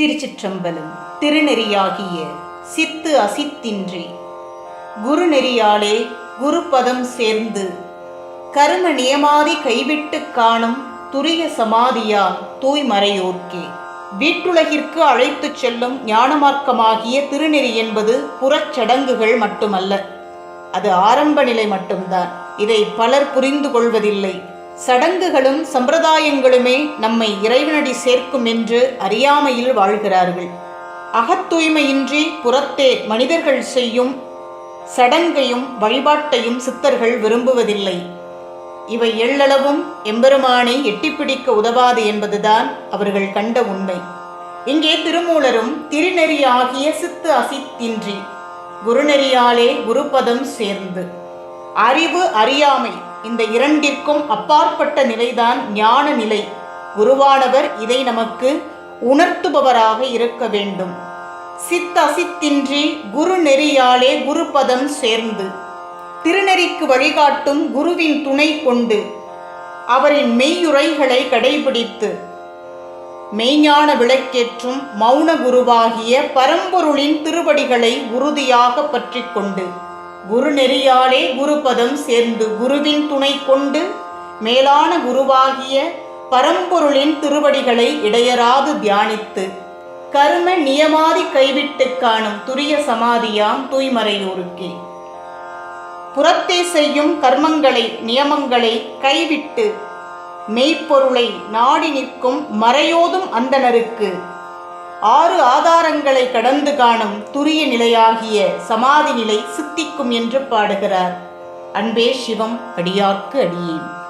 திருச்சிற்றம்பலம் திருநெறியாகிய சித்து அசித்தின்றி. குருநெறியாலே குருபதம் சேர்ந்து கர்ம நியமாதி கைவிட்டுக் காணும் துரிய சமாதியா தூய்மறையோர்க்கே. வீட்டுலகிற்கு அழைத்துச் செல்லும் ஞானமார்க்கமாகிய திருநெறி என்பது புறச்சடங்குகள் மட்டுமல்ல அது ஆரம்ப நிலை மட்டும்தான். இதை பலர் புரிந்து கொள்வதில்லை. சடங்குகளும் சம்பிரதாயங்களுமே நம்மை இறைவனடி சேர்க்கும் என்று அறியாமையில் வாழ்கிறார்கள். அகத்தூய்மையின்றி புறத்தே மனிதர்கள் செய்யும் சடங்கையும் வழிபாட்டையும் சித்தர்கள் விரும்புவதில்லை. இவை எள்ளளவும் எம்பெருமானை எட்டிப்பிடிக்க உதவாது என்பதுதான் அவர்கள் கண்ட உண்மை. இங்கே திருமூலரும் திருநெறி ஆகிய சித்து அசித்தின்றி குருநெறியாலே குருபதம் சேர்ந்து அறிவு அறியாமை இந்த இரண்டிற்கும் அப்பாற்பட்ட நிலைதான் ஞான நிலை. குருவானவர் இதை நமக்கு உணர்த்துபவராக இருக்க வேண்டும். சித்தசித்தின்றி குரு நெறியாலே குருபதம் சேர்ந்து. திருநெறிக்கு வழிகாட்டும் குருவின் துணை கொண்டு அவரின் மெய்யுரைகளை கடைபிடித்து மெய்ஞான விளக்கேற்றும் மௌன குருவாகிய பரம்பொருளின் திருவடிகளை உறுதியாக பற்றிக் கொண்டு குரு நெறியாலே குருபதம் சேர்ந்து குருவின் துணை கொண்டு மேலான குருவாகிய பரம்பொருளின் திருவடிகளை இடையராது தியானித்து கர்ம நியமாதி கைவிட்டு காணும் துரிய சமாதியாம் தூய்மறையூருக்கே புறத்தே செய்யும் கர்மங்களை நியமங்களை கைவிட்டு மெய்ப்பொருளை நாடி நிற்கும் மறையோதும் அந்தனருக்கு ஆறு ஆதாரங்களை கடந்து காணும் துரிய நிலையாகிய சமாதி நிலை சித்திக்கும் என்று பாடுகிறார். அன்பே சிவம் அடியார்க்கு அடியேன்.